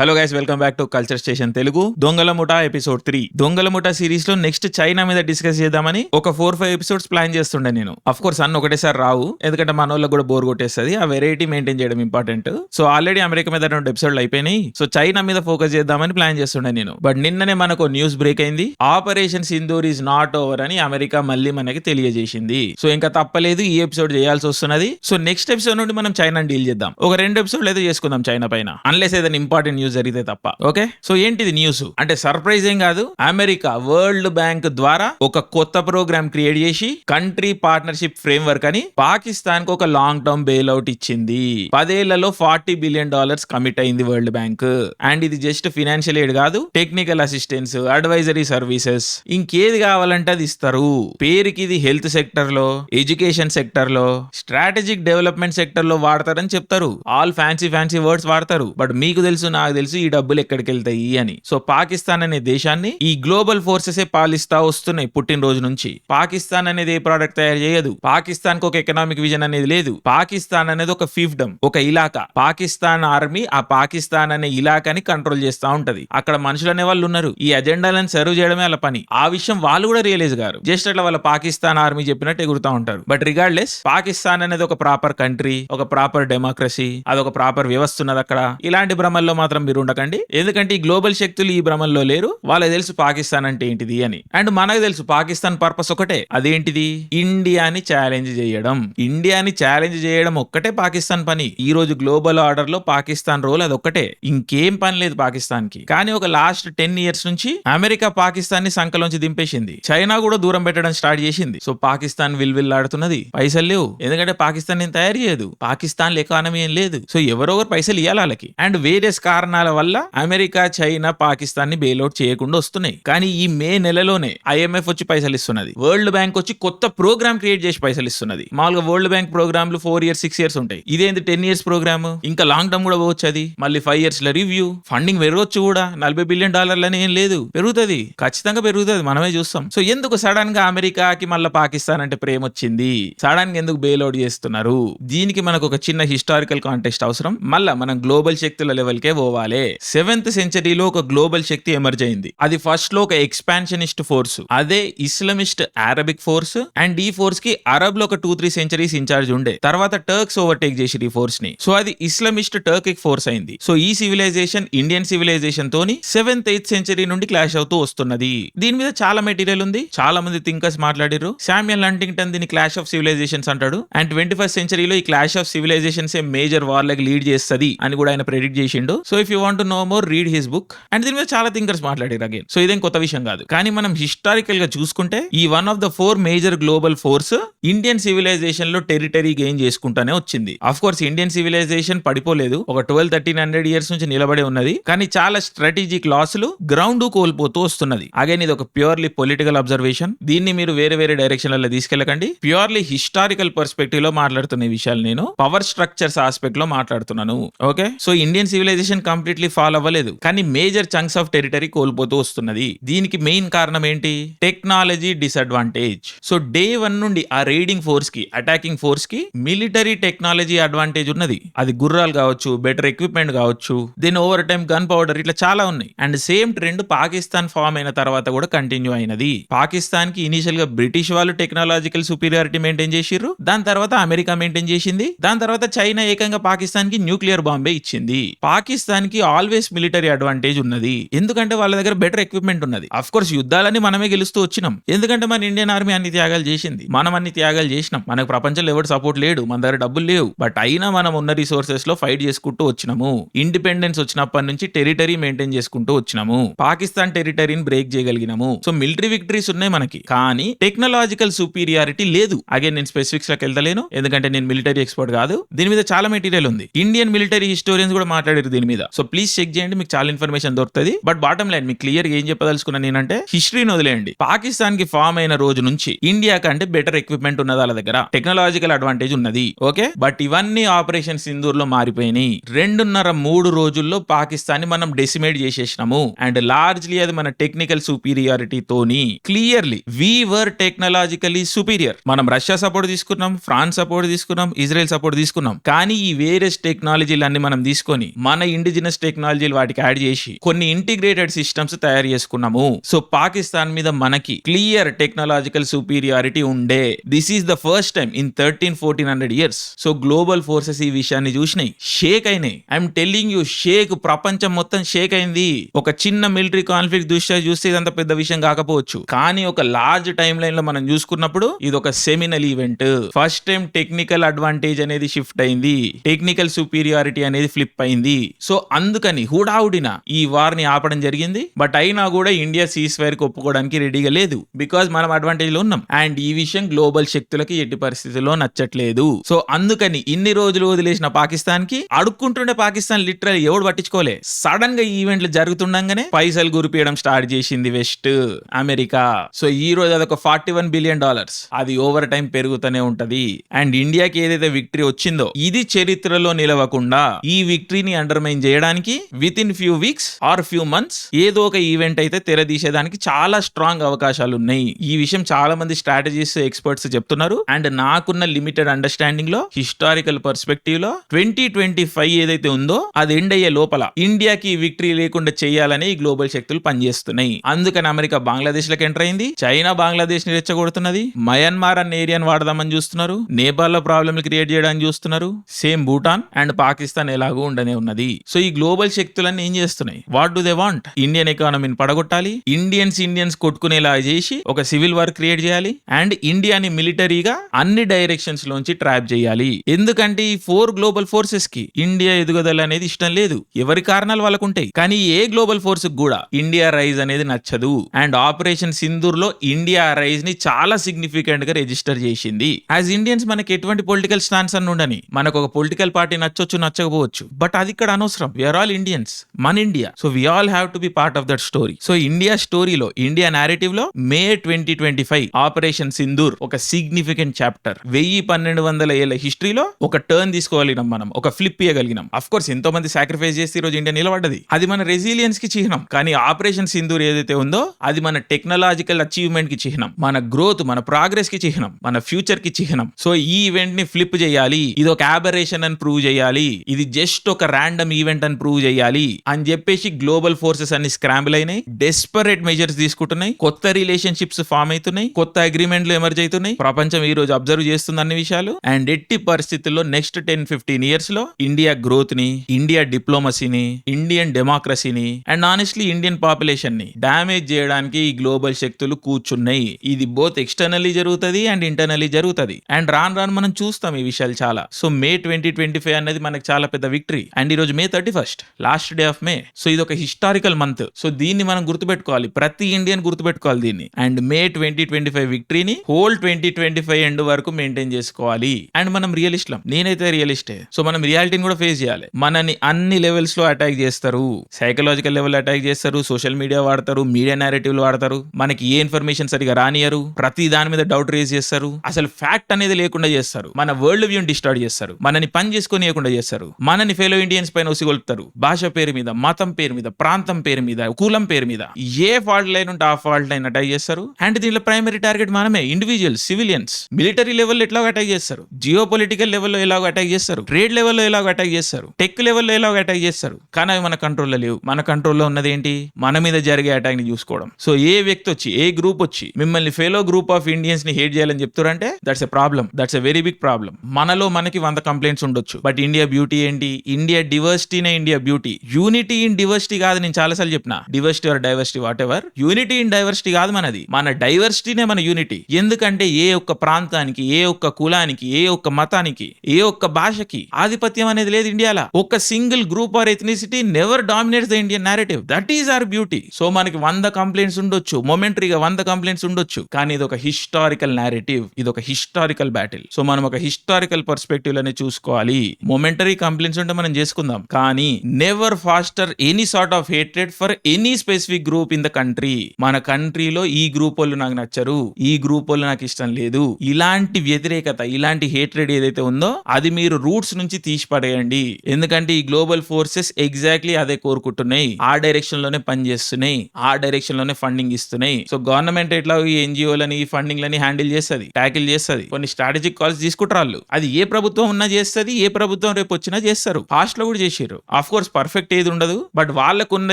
Hello guys welcome back to culture station Telugu దొంగల ముఠా episode three దొంగల ముఠా సిరీస్లో నెక్స్ట్ చైనా మీద డిస్కస్ చేద్దామని ఒక ఫోర్ ఫైవ్ ఎపిసోడ్స్ ప్లాన్ చేస్తుండే నేను. అఫ్ కోర్స్ అన్న ఒకటేసారి రావు. ఎందుకంటే మన వాళ్ళకి కూడా బోర్ కొట్టేస్తుంది. ఆ వెరైటీ మెయింటైన్ చేయడం ఇంపార్టెంట్ సో ఆల్రెడీ అమెరికా మీద రెండు ఎపిసోడ్లు అయిపోయినాయి. సో చైనా మీద ఫోకస్ చేద్దామని ప్లాన్ చేస్తుండే నేను. బట్ నిన్ననే మనకు న్యూస్ బ్రేక్ అయింది. Operation Sindoor is not over అని అమెరికా మళ్ళీ మనకి తెలియజేసింది. సో ఇంకా తప్పలేదు. ఈ ఎపిసోడ్ చేయాల్సి వస్తున్నది. సో నెక్స్ట్ ఎపిసోడ్ నుండి మనం చైనా డీల్ చేద్దాం. ఒక రెండు ఎపిసోడ్లు అయితే చేసుకుందాం చైనా పైన. అన్లెస్ ఏదైనా ఇంపార్టెంట్ న్యూస్ జరిగితే తప్ప. ఓకే? సో ఏంటిది న్యూస్? అంటే సర్ప్రైజ్ ఏం కాదు. అమెరికా వరల్డ్ బ్యాంక్ ద్వారా ఒక కొత్త ప్రోగ్రామ్ క్రియేట్ చేసి కంట్రీ పార్ట్నర్షిప్ ఫ్రేమ్ వర్క్ అని పాకిస్తాన్కు ఒక లాంగ్ టర్మ్ బెయిల్ అవుట్ ఇచ్చింది. పదేళ్ళలో ఫార్టీ బిలియన్ డాలర్స్ కమిట్ అయింది వరల్డ్ బ్యాంక్. అండ్ ఇది జస్ట్ ఫినాన్షియల్ ఎయిడ్ కాదు టెక్నికల్ అసిస్టెన్స్ అడ్వైజరీ సర్వీసెస్. ఇంకేది కావాలంటే అది ఇస్తారు. పేరుకి ఇది హెల్త్ సెక్టర్లో ఎడ్యుకేషన్ సెక్టర్లో స్ట్రాటజిక్ డెవలప్మెంట్ సెక్టర్లో వాడతారని చెప్తారు. ఆల్ ఫ్యాన్సీ ఫ్యాన్సీ వర్డ్స్ వాడతారు. బట్ మీకు తెలుసు నాకు తెలుసు ఈ డబ్బులు ఎక్కడికి వెళ్తాయి అని. సో పాకిస్తాన్ అనే దేశాన్ని ఈ గ్లోబల్ ఫోర్సెస్ పాలిస్తా వస్తున్నాయి పుట్టినరోజు నుంచి. పాకిస్తాన్ అనేది ఏ ప్రోడక్ట్ తయారు చేయదు. పాకిస్తాన్కు ఒక ఎకనామిక్ విజన్ అనేది లేదు. పాకిస్తాన్ అనేది ఒక ఫిఫ్డమ్ ఒక ఇలాకా పాకిస్తాన్ ఆర్మీ ఆ పాకిస్తాన్ అనే ఇలాకాని కంట్రోల్ చేస్తా ఉంటది. అక్కడ మనుషులు అనే వాళ్ళు ఉన్నారు. ఈ అజెండాలను సర్వ్ చేయడమే వాళ్ళ పని. ఆ విషయం వాళ్ళు కూడా రియలైజ్ గారు. జస్ట్ అట్లా వాళ్ళ పాకిస్తాన్ ఆర్మీ చెప్పినట్టు ఎగురుతా ఉంటారు. బట్ రిగార్డ్లెస్ పాకిస్తాన్ అనేది ఒక ప్రాపర్ కంట్రీ ఒక ప్రాపర్ డెమోక్రసీ అదొక ప్రాపర్ వ్యవస్థ ఉన్నది అక్కడ. ఇలాంటి భ్రమల్లో మాత్రం మీరు ఉండకండి ఎందుకంటే ఈ గ్లోబల్ శక్తులు ఈ భ్రమంలో లేరు. వాళ్ళకి తెలుసు పాకిస్తాన్ అంటే ఏంటిది అని. అండ్ మనకు తెలుసు పాకిస్తాన్ పర్పస్ ఒకటే. అదేంటిది? ఇండియాని ఛాలెంజ్ చేయడం. ఇండియాని ఛాలెంజ్ చేయడం ఒక్కటే పాకిస్తాన్ పని. ఈ రోజు గ్లోబల్ ఆర్డర్లో పాకిస్తాన్ రోల్ అది ఒక్కటే. ఇంకేం పని లేదు పాకిస్తాన్కి కానీ ఒక లాస్ట్ టెన్ ఇయర్స్ నుంచి అమెరికా పాకిస్తాన్ని సంకలోంచి దింపేసింది. చైనా కూడా దూరం పెట్టడం స్టార్ట్ చేసింది. సో పాకిస్తాన్ విల్విల్లాడుతున్నది. పైసలు లేవు. ఎందుకంటే పాకిస్తాన్ నేను తయారు చేయదు. పాకిస్తాన్ ఎకానమీ ఏం లేదు. సో ఎవరొకరు పైసలు ఇవ్వాలి వాళ్ళకి. అండ్ వేరియస్ కారణాలు వల్ల అమెరికా చైనా పాకిస్తాన్ని బెయిల్అవుట్ చేయకుండా వస్తున్నాయి. కానీ ఈ మే నెలలోనే ఐఎంఎఫ్ వచ్చి పైసలు ఇస్తున్నది. వరల్డ్ బ్యాంక్ వచ్చి కొత్త ప్రోగ్రామ్ క్రియేట్ చేసి పైసలు ఇస్తున్నది. మామూలుగా వరల్డ్ బ్యాంక్ ప్రోగ్రామ్లు ఫోర్ ఇయర్స్ సిక్స్ ఇయర్స్ ఉంటాయి. ఇదేంటి టెన్ ఇయర్స్ ప్రోగ్రామ్? ఇంకా లాంగ్ టర్మ్ కూడా పోవచ్చు అది. మళ్ళీ ఫైవ్ ఇయర్స్లో రివ్యూ ఫండింగ్ పెరగొచ్చు కూడా. నలభై బిలియన్ డాలర్లని ఏం లేదు. పెరుగుతుంది. ఖచ్చితంగా పెరుగుతుంది. మనమే చూస్తాం. సో ఎందుకు సడన్గా అమెరికాకి మళ్ళీ పాకిస్తాన్ అంటే ప్రేమ వచ్చింది? సడన్గా ఎందుకు బెయిల్అవుట్ చేస్తున్నారు? దీనికి మనకు ఒక చిన్న హిస్టారికల్ కాంటెక్స్ట్ అవసరం. మళ్ళా మనం గ్లోబల్ శక్తుల లెవెల్కే పోవాలి. పోవాలి సెవెంత్ సెంచరీలో ఒక గ్లోబల్ శక్తి ఎమర్జ్ అయింది. అది ఫస్ట్లో ఒక ఎక్స్పాన్షనిస్ట్ ఫోర్స్ అదే ఇస్లామిస్ట్ అరబిక్ ఫోర్స్ అండ్ ఈ ఫోర్స్కి అరబ్లో ఒక టూ త్రీ సెంచరీస్ ఇన్ఛార్జ్ ఉండే. తర్వాత టర్క్స్ ఓవర్టేక్ చేసి ఈ ఫోర్స్ని సో అది ఇస్లామిస్ట్ టర్కిక్ ఫోర్స్ అయింది. సో ఈ సివిలైజేషన్ ఇండియన్ సివిలైజేషన్ తోని సెవెంత్ ఎయిత్ సెంచరీ నుండి క్లాష్ అవుతూ వస్తున్నది. దీని మీద చాలా మెటీరియల్ ఉంది. చాలా మంది థింకర్స్ మాట్లాడారు శామ్యల్ లంటింగ్టన్ దీని క్లాష్ ఆఫ్ సివిలైజేషన్స్ అంటాడు. అండ్ ట్వంటీ ఫస్ట్ సెంచరీలో ఈ clash of civilisations a major war లకి లీడ్ చేస్తుంది అని కూడా ఆయన ప్రెడిక్ట్ చేసిండు. So if you want know more read his book and దీని మీద చాలా థింకర్స్ మాట్లాడారు అగైన్ సో ఇదేం కొత్త విషయం కాదు. కానీ మనం హిస్టారికల్గా చూసుకుంటే ఈ one of the four major global force Indian సివిలైజేషన్లో territory gain చేసుకుంటానే వచ్చింది. అఫ్ కోర్స్ ఇండియన్ సివిలైజేషన్ పడిపోలేదు. ఒక ట్వెల్వ్ థర్టీన్ హండ్రెడ్ ఇయర్స్ నుంచి నిలబడి ఉన్నది. కానీ చాలా స్ట్రాటజిక్ లాసులు గ్రౌండ్ కోల్పోతూ వస్తున్నది. అగైన్ ఇది ఒక ప్యూర్లీ పొలిటికల్ అబ్జర్వేషన్ దీన్ని మీరు వేరే వేరే డైరెక్షన్లలో తీసుకెళ్ళకండి. ప్యూర్లీ హిస్టారికల్ పర్స్పెక్టివ్లో మాట్లాడుతున్న విషయాలు నేను. పవర్ స్ట్రక్చర్స్ ఆస్పెక్ట్లో మాట్లాడుతున్నాను. Okay so Indian civilisation completely follow అవ్వలేదు. కానీ మేజర్ చంక్స్ ఆఫ్ టెరిటరీ కోల్పోతూ వస్తున్నది. దీనికి మెయిన్ కారణం ఏంటి? Technology disadvantage so day one నుండి ఆ రైడింగ్ ఫోర్స్కి అటాకింగ్ ఫోర్స్కి మిలిటరీ టెక్నాలజీ అడ్వాంటేజ్ ఉన్నది. అది గుర్రాలు కావచ్చు బెటర్ ఎక్విప్మెంట్ కావచ్చు దీని ఓవర్ టైం గన్ పౌడర్ ఇట్లా చాలా ఉన్నాయి. And same trend Pakistan form అయిన తర్వాత కూడా కంటిన్యూ అయినది. పాకిస్తాన్కి ఇనిషియల్గా బ్రిటిష్ వాళ్ళు టెక్నాలజికల్ సుపీరియారిటీ మెయింటైన్ చేసిర్రు. దాని తర్వాత అమెరికా మెయింటైన్ చేసింది. దాని తర్వాత చైనా ఏకంగా పాకిస్తాన్కి న్యూక్లియర్ బాంబే ఇచ్చింది. పాకిస్తాన్ పాకిస్తాన్కి ఆల్వేస్ మిలిటరీ అడ్వాంటేజ్ ఉన్నది. ఎందుకంటే వాళ్ళ దగ్గర బెటర్ ఎక్విప్మెంట్ ఉన్నది. అఫ్ కోర్స్ యుద్ధాలని మనమే గెలుస్తూ వచ్చినాం. ఎందుకంటే మన ఇండియన్ ఆర్మీ అన్ని త్యాగాలు చేసింది. మనం అన్ని త్యాగాలు చేసినాం. మనకు ప్రపంచంలో ఎవరు సపోర్ట్ లేడు. మన దగ్గర డబ్బులు లేవు. బట్ అయినా మనం ఉన్న రిసోర్సెస్లో ఫైట్ చేసుకుంటూ వచ్చినాము. ఇండిపెండెన్స్ వచ్చినప్పటి నుంచి టెరిటరీ మెయింటైన్ చేసుకుంటూ వచ్చినాము. పాకిస్తాన్ టెరిటరీని బ్రేక్ చేయగలిగినాము. సో మిలిటరీ విక్టరీస్ ఉన్నాయి మనకి. కానీ టెక్నాలజికల్ సుపీరియారిటీ లేదు. అగే నేను స్పెసిఫిక్స్లోకి వెళ్తలేను. ఎందుకంటే నేను మిలిటరీ ఎక్స్పర్ట్ కాదు. దీని మీద చాలా మెటీరియల్ ఉంది. ఇండియన్ మిలిటరీ హిస్టోరియన్స్ కూడా మాట్లాడారు దీని మీద. సో ప్లీజ్ చెక్ చేయండి మీకు చాలా ఇన్ఫర్మేషన్ దొరుకుతుంది. బట్ బాటమ్ లైన్ మీకు క్లియర్ ఏం చెప్పదలుచుకున్నా నేనంటే హిస్టరీని వదిలేయండి. పాకిస్తాన్కి ఫామ్ అయిన రోజు నుంచి ఇండియా కంటే బెటర్ ఎక్విప్మెంట్ ఉన్నది వాళ్ళ దగ్గర. టెక్నాలజికల్ అడ్వాంటేజ్ ఉన్నది. ఓకే బట్ ఇవన్నీ ఆపరేషన్ సింధూర్లో మారిపోయినాయి. రెండున్నర మూడు రోజుల్లో పాకిస్తాన్ని మనం డెసిమేట్ చేసేసినాము. అండ్ లార్జ్లీ అది మన టెక్నికల్ సుపీరియారిటీ తోని clearly we were technologically superior మనం రష్యా సపోర్ట్ తీసుకున్నాం ఫ్రాన్స్ సపోర్ట్ తీసుకున్నాం ఇజ్రాయెల్ సపోర్ట్ తీసుకున్నాం. కానీ ఈ వేరియస్ టెక్నాలజీలన్నీ మనం తీసుకొని మన ఇండిజినస్ ఇండిజినస్ టెక్నాలజీలు వాటికి యాడ్ చేసి కొన్ని ఇంటిగ్రేటెడ్ సిస్టమ్స్ తయారు చేసుకున్నాము. సో పాకిస్తాన్ మీద మనకి క్లియర్ టెక్నాలజికల్ సుపీరియారిటీ ఉండే. This is the first time in thirteen fourteen hundred years so global forces ఈ విషయాన్ని చూసినాయి. షేక్ అయినాయి. ఐఎమ్ టెల్లింగ్ యూ షేక్ ప్రపంచం మొత్తం షేక్ అయింది. ఒక చిన్న మిలిటరీ కాన్ఫ్లిక్ట్ దృష్ట్యా చూస్తే ఇదంత పెద్ద విషయం కాకపోవచ్చు. కానీ ఒక లార్జ్ టైం లైన్లో మనం చూసుకున్నప్పుడు ఇది ఒక seminal event first time technical advantage అనేది షిఫ్ట్ అయింది. టెక్నికల్ సుపీరియారిటీ అనేది ఫ్లిప్ అయింది. సో అందుకని హుడావుడిన ఈ వార్ని ఆపడం జరిగింది. బట్ అయినా కూడా ఇండియా సీస్ ఫైర్కి ఒప్పుకోవడానికి రెడీగా లేదు. బికాజ్ మనం అడ్వాంటేజ్లో ఉన్నాం. అండ్ ఈ విషయం గ్లోబల్ శక్తులకి ఎట్టి పరిస్థితుల్లో నచ్చట్లేదు. సో అందుకని ఇన్ని రోజులు వదిలేసిన పాకిస్తాన్కి అడుక్కుంటుండే పాకిస్తాన్ లిటరల్ ఎవడు పట్టించుకోలే. సడన్గా ఈవెంట్లు జరుగుతుండగానే పైసలు గురిపియడం స్టార్ట్ చేసింది వెస్ట్ అమెరికా. సో ఈ రోజు అదొక ఫార్టీ వన్ బిలియన్ డాలర్స్. అది ఓవర్ టైం పెరుగుతూనే ఉంటది. అండ్ ఇండియాకి ఏదైతే విక్టరీ వచ్చిందో ఇది చరిత్రలో నిలవకుండా ఈ విక్టరీని అండర్మైన్ చేయడానికి within few weeks or few months ఏదో ఒక ఈవెంట్ అయితే తెరదీసేదానికి చాలా స్ట్రాంగ్ అవకాశాలు ఉన్నాయి ఈ విషయం చాలా మంది స్ట్రాటజీస్ ఎక్స్పర్ట్స్ చెప్తున్నారు. అండ్ నాకున్న లిమిటెడ్ అండర్స్టాండింగ్లో హిస్టారికల్ పర్స్పెక్టివ్లో ట్వంటీ ట్వంటీ ఫైవ్ ఏదైతే ఉందో అది ఎండ్ అయ్యే లోపల ఇండియాకి విక్టరీ లేకుండా చేయాలని ఈ గ్లోబల్ శక్తులు పనిచేస్తున్నాయి. అందుకని అమెరికా బంగ్లాదేశ్లకు ఎంటర్ అయింది. చైనా బంగ్లాదేశ్ని రెచ్చగొడుతున్నది. మయన్మార్ అన్న ఏరియాని వాడదామని చూస్తున్నారు. నేపాల్లో ప్రాబ్లమ్ క్రియేట్ చేయడానికి చూస్తున్నారు. సేమ్ భూటాన్ అండ్ పాకిస్తాన్ ఎలాగో ఉండనే ఉన్నది. సో ఈ గ్లోబల్ శక్తులన్నీ ఏం చేస్తున్నాయి? What do they want Indian ఎకానమీని పడగొట్టాలి. ఇండియన్స్ ఇండియన్స్ కొట్టుకునేలా చేసి ఒక సివిల్ వార్ క్రియేట్ చేయాలి. అండ్ ఇండియాని మిలిటరీగా అన్ని డైరెక్షన్స్ లోంచి ట్రాప్ చేయాలి. ఎందుకంటే ఈ ఫోర్ గ్లోబల్ ఫోర్సెస్కి ఇండియా ఎదుగుదల అనేది ఇష్టం లేదు. ఎవరి కారణాలు వాళ్ళకు ఉంటాయి కానీ ఏ గ్లోబల్ ఫోర్స్ కూడా ఇండియా రైజ్ అనేది నచ్చదు. అండ్ ఆపరేషన్ సింధూర్లో ఇండియా రైజ్ని చాలా సిగ్నిఫికెంట్గా రిజిస్టర్ చేసింది. యాజ్ ఇండియన్స్ మనకి ఎటువంటి పొలిటికల్ స్టాన్స్ అని ఉండని. మనకు ఒక పొలిటికల్ పార్టీ నచ్చొచ్చు నచ్చకపోవచ్చు. బట్ అది ఇక్కడ అనవసరం. వీఆర్ ఆల్ ఇండియన్స్ మన India so we all have to be part of that story so India స్టోరీలో India నేరేటివ్లో May twenty twenty five operation Sindoor ఒక సిగ్నిఫికెంట్ చాప్టర్ వెయ్యి పన్నెండు వందల ఏళ్ళ హిస్టరీలో ఒక టర్న్ తీసుకోగలిగినాం మనం ఒక ఫ్లిప్ ఇవ్వగలిగినాం అఫ్ కోర్స్ ఎంతో మంది సాక్రిఫైస్ చేసి ఈ రోజు ఇండియా నిలబడ్డది. అది మన రెసిలియన్స్కి చిహ్నం. కానీ ఆపరేషన్ సింధూర్ ఏదైతే ఉందో అది మన టెక్నాలజికల్ అచీవ్మెంట్కి చిహ్నం. మన గ్రోత్ మన ప్రోగ్రెస్కి చిహ్నం. మన ఫ్యూచర్కి చిహ్నం. సో ఈ ఈవెంట్ని ఫ్లిప్ చేయాలి. ఇది ఒక ఆబరేషన్ అని ప్రూవ్ చేయాలి. ఇది జస్ట్ ఒక ర్యాండమ్ ఈవెంట్ అని ప్రూవ్ చేయాలి అని చెప్పేసి గ్లోబల్ ఫోర్సెస్ అన్ని స్క్రాంబుల్ అయినాయి. డెస్పరేట్ మెజర్స్ తీసుకుంటున్నాయి. కొత్త రిలేషన్షిప్స్ ఫామ్ అవుతున్నాయి. కొత్త అగ్రిమెంట్లు ఎమర్జ్ అవుతున్నాయి. ప్రపంచం ఈ రోజు అబ్జర్వ్ చేస్తుంది అన్ని విషయాలు. అండ్ ఎట్టి పరిస్థితుల్లో నెక్స్ట్ టెన్ ఫిఫ్టీన్ ఇయర్స్లో ఇండియా గ్రోత్ని ఇండియా డిప్లొమసీని ఇండియన్ డెమోక్రసీని అండ్ ఆనెస్ట్లీ ఇండియన్ పాపులేషన్ని డామేజ్ చేయడానికి ఈ గ్లోబల్ శక్తులు కూర్చున్నాయి. ఇది బోత్ ఎక్స్టర్నల్లీ జరుగుతుంది అండ్ ఇంటర్నల్లీ జరుగుతుంది. అండ్ రాను రాను మనం చూస్తాం ఈ విషయాలు చాలా. So May twenty twenty five అనేది మనకి చాలా పెద్ద విక్టరీ అండ్ ఈ రోజు May thirty first last day of May so ఇది ఒక హిస్టారికల్ మంత్ సో దీన్ని మనం గుర్తుపెట్టుకోవాలి. ప్రతి ఇండియన్ గుర్తుపెట్టుకోవాలి దీన్ని. And May twenty twenty five విక్టరీని whole twenty twenty five end వరకు మెయింటైన్ చేసుకోవాలి. అండ్ మనం రియలిస్ట్లం నేనైతే రియలిస్టే సో మనం రియాలిటీని కూడా ఫేస్ చేయాలి. మనని అన్ని లెవెల్స్లో అటాక్ చేస్తారు. సైకలాజికల్ లెవెల్ అటాక్ చేస్తారు. సోషల్ మీడియా వాడతారు. మీడియా నేరేటివ్లు వాడతారు. మనకి ఏ ఇన్ఫర్మేషన్ సరిగా రానియరు ప్రతి దాని మీద డౌట్ రేజ్ చేస్తారు. అసలు ఫ్యాక్ట్ అనేది లేకుండా చేస్తారు. మన వరల్డ్ వ్యూని డిస్టార్ట్ చేస్తారు. మనని పని చేసుకునేయకుండా చేస్తారు. మనని ఫెలో ఇండియన్స్ పైన ఉసిగొల్పుతారు భాష పేరు మీద మతం పేరు మీద ప్రాంతం పేరు మీద కులం పేరు మీద. ఏ ఫాల్ట్ లైన్ ఉంటే ఆ ఫాల్ట్ లైన్ అటాక్ చేస్తారు? అండ్ దీంట్లో ప్రైమరీ టార్గెట్ మనమే ఇండివిజువల్ సివిలియన్స్ మిలిటరీ లెవెల్ ఎట్లా అటాక్ చేస్తారు. జియో పొలిటికల్ లెవెల్లో ఎలాగో అటాక్ చేస్తారు. ట్రేడ్ లెవెల్లో ఎలాగో అటాక్ చేస్తారు. టెక్ లెవెల్లో ఎలాగో అటాక్ చేస్తారు. కానీ అవి మన కంట్రోల్లో లేవు. మన కంట్రోల్లో ఉన్నది ఏంటి? మన మీద జరిగే అటాక్ని చూసుకోవడం. సో ఏ వ్యక్తి వచ్చి ఏ గ్రూప్ వచ్చి మిమ్మల్ని ఫెలో గ్రూప్ ఆఫ్ ఇండియన్స్ని హేట్ చేయాలని చెప్తారంటే that's a problem that's a very big problem మనలో మనకి వంద కంప్లైంట్స్ ఉండొచ్చు. బట్ ఇండియా బ్యూటీ ఏంటి? India డివర్సిటీనే India beauty unity in diversity కాదు నేను చాలాసార్లు చెప్పిన. Diversity or diversity whatever unity in diversity కాదు మనది. మన డైవర్సిటీనే మన యూనిటీ ఎందుకంటే ఏ ఒక్క ప్రాంతానికి ఏ ఒక్క కులానికి ఏ ఒక్క మతానికి ఏ ఒక్క భాషకి ఆధిపత్యం అనేది లేదు ఇండియాలో. ఒక single group or ethnicity never dominates the Indian narrative that is our beauty so మనకి వంద కంప్లైంట్స్ ఉండొచ్చు. మొమెంటరీగా వంద కంప్లైంట్స్ ఉండొచ్చు. కానీ ఇది ఒక హిస్టారికల్ నేరేటివ్ ఇది ఒక హిస్టారికల్ బ్యాటిల్ సో మనం ఒక హిస్టారికల్ పర్స్పెక్టివ్లోనే చూసుకోవాలి. మొమెంటరీ కంప్లైంట్స్ ఉంటే మనం చేసుకుందాం. కానీ never foster any sort of hatred for any specific group in the country మన కంట్రీలో ఈ గ్రూప్ వాళ్ళు నాకు నచ్చరు ఈ గ్రూప్ వాళ్ళు నాకు ఇష్టం లేదు. ఇలాంటి వ్యతిరేకత ఇలాంటి హేట్రెడ్ ఏదైతే ఉందో అది మీరు రూట్స్ నుంచి తీసి పడేయండి ఎందుకంటే ఈ గ్లోబల్ ఫోర్సెస్ ఎగ్జాక్ట్లీ అదే కోరుకుంటున్నాయి. ఆ డైరెక్షన్లోనే పనిచేస్తున్నాయి ఆ డైరెక్షన్లోనే ఫండింగ్ ఇస్తున్నాయి. సో గవర్నమెంట్ ఎట్లా ఈ ఎన్జిఓలని ఈ ఫండింగ్ లని హ్యాండిల్ చేస్తుంది ట్యాకిల్ చేస్తుంది? కొన్ని స్ట్రాటజిక్ కాల్స్ తీసుకుంటారు వాళ్ళు. అది ఏ ప్రభుత్వం ఉన్నా చేస్తుంది ఏ ప్రభుత్వం రేపు వచ్చినా చేస్తారు. ఫాస్ట్లో కూడా చేసారు అఫ్ కోర్స్ పర్ఫెక్ట్ ఏది ఉండదు బట్ వాళ్ళకున్న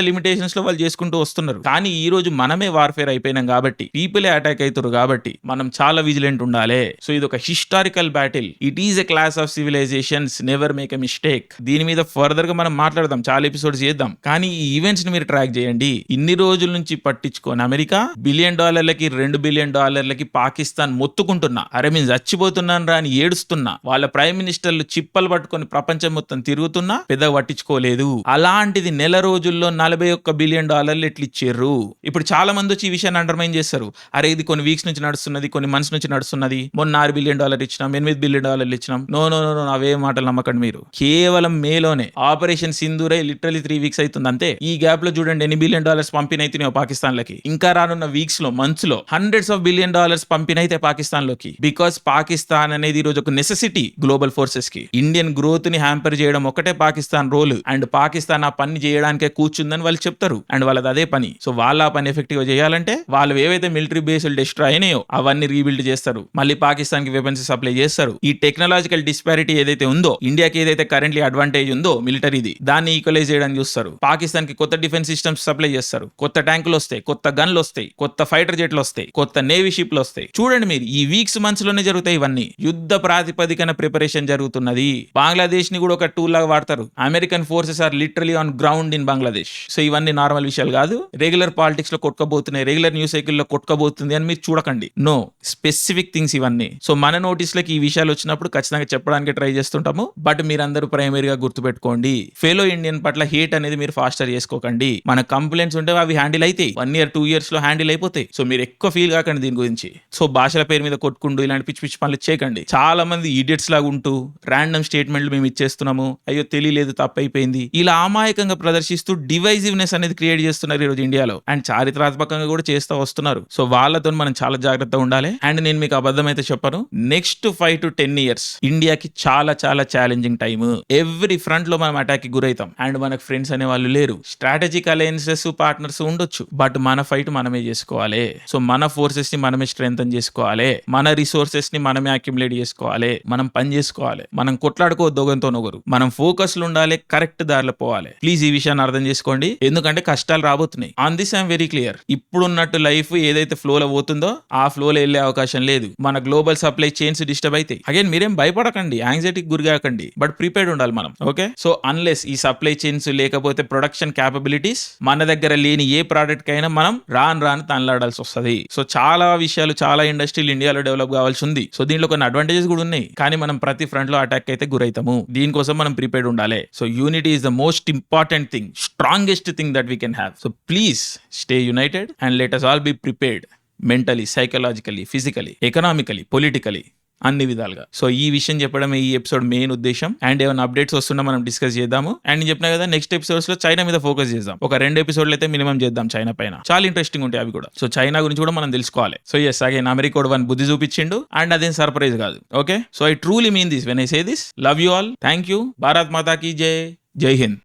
లిమిటేషన్స్లో వాళ్ళు చేసుకుంటూ వస్తున్నారు. కానీ ఈ రోజు మనమే వార్ఫేర్ అయిపోయినాం కాబట్టి పీపులే అటాక్ అవుతారు కాబట్టి మనం చాలా విజిలెంట్ ఉండాలి. సో ఇది ఒక historical battle it is a class of civilisations never make a mistake దీని మీద ఫర్దర్గా మనం మాట్లాడదాం. చాలా ఎపిసోడ్స్ చేద్దాం. కానీ ఈ ఈవెంట్స్ని మీరు ట్రాక్ చేయండి. ఇన్ని రోజుల నుంచి పట్టించుకొని అమెరికా బిలియన్ డాలర్లకి రెండు బిలియన్ డాలర్లకి పాకిస్తాన్ మొత్తుకుంటున్నా. అరే మీన్స్ చచ్చిపోతున్నాను రా అని ఏడుస్తున్నా. వాళ్ళ ప్రైమ్ మినిస్టర్లు చిప్పలు పట్టుకొని ప్రపంచం మొత్తం తిరుగుతున్నా. పెద్దగా పట్టించుకోలేదు అలాంటిది నెల రోజుల్లో నలభై ఒక్క బిలియన్ డాలర్లు ఎట్లు ఇచ్చారు ఇప్పుడు చాలా మంది వచ్చి ఈ విషయాన్ని అండర్మైన్ చేస్తారు. అరే ఇది కొన్ని వీక్స్ నుంచి నడుస్తున్నది కొన్ని మంత్స్ నుంచి నడుస్తున్నది. మొన్న ఆరు బిలియన్ డాలర్ ఇచ్చినాం ఎనిమిది బిలియన్ డాలర్లు ఇచ్చినాం. నో నో నో నో అవే మాటలు నమ్మకండి మీరు. కేవలం మేలోనే ఆపరేషన్ సింధూరే లిటరలీ త్రీ వీక్స్ అవుతుంది అంతే. ఈ గ్యాప్లో చూడండి ఎన్ని బిలియన్ డాలర్స్ పంపినైతున్నాయో పాకిస్తాన్ లకి ఇంకా రానున్న వీక్స్లో మంత్స్లో హండ్రెడ్స్ ఆఫ్ బిలియన్ డాలర్స్ పంపినైతే పాకిస్తాన్లోకి బికాస్ పాకిస్తాన్ అనేది ఈ రోజు ఒక నెసెసిటీ గ్లోబల్ ఫోర్సెస్కి. ఇండియన్ గ్రోత్ని హ్యాంపర్ చేయడం ఒకటే పాకిస్తాన్ రోల్ అండ్ పాకిస్తాన్ ఆ పని చేయడానికే కూర్చుందని వాళ్ళు చెప్తారు. అండ్ వాళ్ళది అదే పని. సో వాళ్ళ ఆ పని ఎఫెక్టివ్గా చేయాలంటే వాళ్ళు ఏవైతే మిలిటరీ బేస్లు డిస్ట్రాయ్ అయినాయో అవన్నీ రీబిల్డ్ చేస్తారు. మళ్ళీ పాకిస్తాన్కి వెపన్స్ సప్లై చేస్తారు. ఈ టెక్నాలజికల్ డిస్పారిటీ ఏదైతే ఉందో ఇండియాకి ఏదైతే కరెంట్లీ అడ్వాంటేజ్ ఉందో మిలిటరీది దాన్ని ఈక్వలైజ్ చేయడానికి చూస్తారు. పాకిస్తాన్కి కొత్త డిఫెన్స్ సిస్టమ్స్ సప్లై చేస్తారు. కొత్త ట్యాంకులు వస్తాయి కొత్త గన్లు వస్తాయి కొత్త ఫైటర్ జెట్లు వస్తాయి కొత్త నేవీ షిప్లు వస్తాయి. చూడండి మీరు ఈ వీక్స్ మంత్స్లోనే జరుగుతాయి ఇవన్నీ. యుద్ధ ప్రాతిపదికన ప్రిపరేషన్ జరుగుతున్నది. బంగ్లాదేశ్ని కూడా ఒక టూల్ లాగా వాడతారు. American forces are literally on ground in Bangladesh. So ఇవన్నీ నార్మల్ విషయాలు కాదు. రెగ్యులర్ పాలిటిక్స్లో కొట్టుకోబోతున్నాయి రెగ్యులర్ న్యూస్ సైకిల్లో కొట్టుకోబోతుంది అని మీరు చూడకండి. నో స్పెసిఫిక్ థింగ్స్ ఇవన్నీ. సో మన నోటీస్ లకి ఈ విషయాలు వచ్చినప్పుడు ఖచ్చితంగా చెప్పడానికి ట్రై చేస్తుంటాము. బట్ మీరందరూ ప్రైమరీగా గుర్తుపెట్టుకోండి. ఫెలో ఇండియన్ పట్ల హేట్ అనేది మీరు ఫాస్టర్ చేసుకోకండి. మన కంప్లైంట్స్ ఉంటే అవి హ్యాండిల్ అవుతాయి వన్ ఇయర్ టూ ఇయర్స్లో హ్యాండిల్ అయిపోతాయి. సో మీరు ఎక్కువ ఫీల్ కాకండి దీని గురించి. సో భాషల పేరు మీద కొట్టుకుంటూ ఇలాంటి పిచ్చి పిచ్చి పనులు చేయకండి. చాలా మంది ఈడియట్స్ లాగా ఉంటూ ర్యాండమ్ స్టేట్మెంట్లు మేము ఇచ్చేస్తున్నాము. అయ్యో తెలియలేదు తప్పైపోయింది ఇలా అమాయకంగా ప్రదర్శిస్తూ డివైజివ్నెస్ అనేది క్రియేట్ చేస్తున్నారు ఈ రోజు ఇండియాలో. అండ్ చారిత్రాత్మకంగా కూడా చేస్తూ వస్తున్నారు. సో వాళ్ళతో మనం చాలా జాగ్రత్తగా ఉండాలి. అండ్ నేను మీకు అబద్ధం అయితే చెప్పను. Next five to ten years ఇండియాకి చాలా చాలా ఛాలెంజింగ్ టైమ్ ఎవ్రీ ఫ్రంట్లో మనం అటాక్కి గురవుతాం. అండ్ మనకు ఫ్రెండ్స్ అనే వాళ్ళు లేరు. స్ట్రాటజిక్ అలయన్సెస్ పార్ట్నర్స్ ఉండొచ్చు. బట్ మన ఫైట్ మనమే చేసుకోవాలి. సో మన ఫోర్సెస్ని మనమే స్ట్రెంగ్ చేసుకోవాలి. మన రిసోర్సెస్ని మనమే అక్యుములేట్ చేసుకోవాలి. మనం పని చేసుకోవాలి. మనం కొట్లాడుకోవద్దు ఒకరితో ఒకరు మనం ఫోకస్లో ఉండాలి. కరెక్ట్ దారిలో పోవాలి. ప్లీజ్ ఈ విషయాన్ని అర్థం చేసుకోండి. ఎందుకంటే కష్టాలు రాబోతున్నాయి. On this I'm very clear ఇప్పుడున్నట్టు life ఏదైతే ఫ్లో లో పోతుందో ఆ ఫ్లో లో వెళ్ళే అవకాశం లేదు. మన గ్లోబల్ సప్లై చైన్స్ డిస్టర్బ్ అయితే అగైన్ మీరేం భయపడకండి. యాంగ్జైటీకి గురిగాకండి బట్ ప్రిపేర్డ్ ఉండాలి మనం. ఓకే సో అన్లెస్ ఈ సప్లై చైన్స్ లేకపోతే ప్రొడక్షన్ క్యాపబిలిటీస్ మన దగ్గర లేని ఏ ప్రోడక్ట్ కైనా మనం రాను రాను తనలాడాల్సి వస్తుంది. సో చాలా విషయాలు చాలా ఇండస్ట్రీలు ఇండియాలో డెవలప్ కావాల్సి ఉంది. సో దీంట్లో కొన్ని అడ్వాంటేజెస్ కూడా ఉన్నాయి. కానీ మనం ప్రతి ఫ్రంట్లో అటాక్ అయితే గురైతాము దీనికోసం మనం ప్రిపేర్డ్ ఉండాలి. So uni unity is the most important thing strongest thing that we can have so please stay united and let us all be prepared mentally psychologically physically economically politically అన్ని విధాలుగా. So ఈ విషయం చెప్పడమే ఈ episode main ఉద్దేశం. And ఏమైనా updates వస్తున్నా మనం డిస్కస్ చేద్దాము. అండ్ నేను చెప్పిన కదా నెక్స్ట్ ఎపిసోడ్స్లో చైనా మీద ఫోకస్ చేద్దాం. ఒక రెండు ఎపిసోడ్లు అయితే మినిమం చేద్దాం చైనా పైన. చాలా ఇంట్రెస్టింగ్ ఉంటాయి అవి కూడా. సో చైనా గురించి కూడా మనం తెలుసుకోవాలి. సో ఎస్ అగైన్ అమెరికా వన్ బుద్ధి చూపించిండు. అండ్ అదేం సర్ప్రైజ్ కాదు. Okay so I truly mean this when I say this love you all thank you Bharat మాతాకి జై జై హింద్